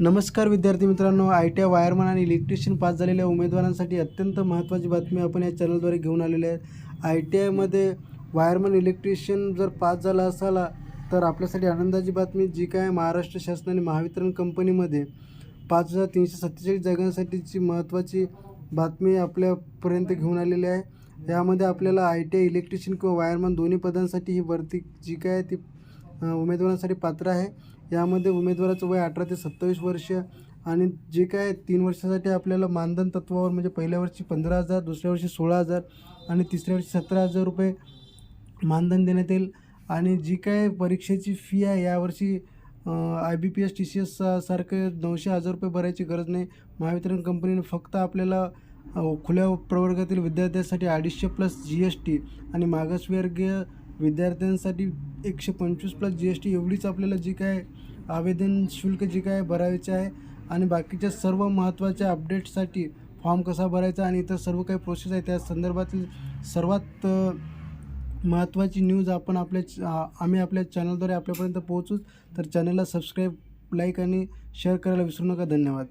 नमस्कार विद्यार्थी मित्रांनो आय टी आय वायरमन आणि इलेक्ट्रिशियन पास झालेल्या उमेदवारांसाठी अत्यंत महत्त्वाची बातमी आपण या चॅनलद्वारे घेऊन आलेली आहे. आय टी आयमध्ये वायरमन इलेक्ट्रिशियन जर पास झाला असाला तर आपल्यासाठी आनंदाची बातमी जी काय महाराष्ट्र शासनाने महावितरण कंपनीमध्ये पाच हजार तीनशे सत्तेचाळीस जागांसाठीची महत्त्वाची बातमी आपल्यापर्यंत घेऊन आलेली आहे. यामध्ये आपल्याला आय टी आय इलेक्ट्रिशियन किंवा वायरमन दोन्ही पदांसाठी ही भरती जी काय आहे ती उमेदवारांसाठी पात्र आहे. यामध्ये उमेदवाराचं वय अठरा ते सत्तावीस वर्ष आणि जे काय तीन वर्षासाठी आपल्याला मानधन तत्वावर म्हणजे पहिल्या वर्षी पंधरा हजार दुसऱ्या वर्षी सोळा हजार आणि तिसऱ्या वर्षी सतरा हजार रुपये मानधन देण्यात येईल. आणि जी काय परीक्षेची फी आहे यावर्षी I B P S T C S सारखे नऊशे हजार रुपये भरायची गरज नाही. महावितरण कंपनीने फक्त आपल्याला खुल्या प्रवर्गातील विद्यार्थ्यांसाठी अडीचशे प्लस जी एस टी आणि मागासवर्गीय विद्यार्थ्यांसाठी एकशे पंचवीस प्लस जी एस टी एवढीच आपल्याला जी काय आवेदन शुल्क जी काय भरायचे आहे आणि बाकीच्या सर्व महत्त्वाच्या अपडेट्ससाठी फॉर्म कसा भरायचा आणि इतर सर्व काही प्रोसेस आहे त्या संदर्भातील सर्वात महत्त्वाची न्यूज आपण आपल्या आम्ही आपल्या चॅनलद्वारे आपल्यापर्यंत पोहोचूच तर चॅनलला सबस्क्राईब लाईक आणि शेअर करायला विसरू नका. धन्यवाद.